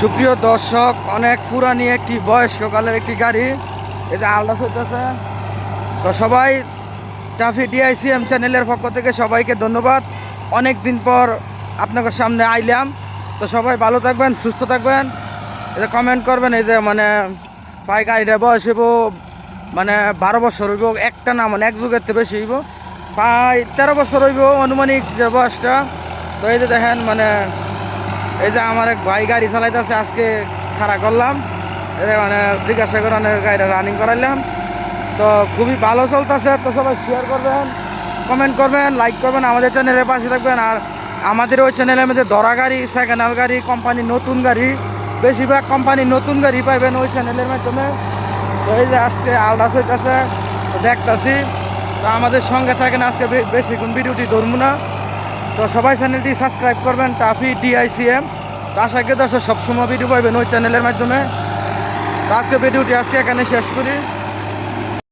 সুপ্রিয় দর্শক, অনেক পুরানি একটি বয়স্ককালের একটি গাড়ি। যে আলাদা হইতেছে। তো সবাই টাফি ডিআইসিএম চ্যানেলের পক্ষ থেকে সবাইকে ধন্যবাদ। অনেক দিন পর আপনাদের সামনে আইলাম। তো সবাই ভালো থাকবেন, সুস্থ থাকবেন। যে কমেন্ট করবেন, এই যে মানে পাই গাড়িটা বয়স হইব মানে বারো বছর হইব, একটা না মানে এক যুগের থেকে বেশি হইব। প্রায় তেরো বছর হইব, আনুমানিক বয়সটা। তো এই যে দেখেন মানে এই যে আমার এক ভাই গাড়ি চালাইতেছে, আজকে খাড়া করলাম। মানে জিজ্ঞাসা করানোর গাড়িটা রানিং করাইলাম। তো খুবই ভালো চলতেছে, তো সবাই শেয়ার করবেন কমেন্ট করবেন লাইক করবেন, আমাদের চ্যানেলের পাশে থাকবেন। আর আমাদের ওই চ্যানেলের মধ্যে দরা গাড়ি সেকেন্ড হ্যান্ড গাড়ি কোম্পানির নতুন গাড়ি, বেশিরভাগ কোম্পানির নতুন গাড়ি পাইবেন ওই চ্যানেলের মাধ্যমে। তো এই যে আজকে আলডাস হইতেছে দেখতেছি। তো আমাদের সঙ্গে থাকেন, আজকে বেশিক্ষণ ভিডিওটি ধরবো না। তো সবাই চ্যানেলটি সাবস্ক্রাইব করবেন টাফি ডিআইসিএম। তার সাথে দর্শক সবসময় ভিডিও পাইবেন ওই চ্যানেলের মাধ্যমে। আজকে ভিডিওটি আজকে এখানে শেষ করি।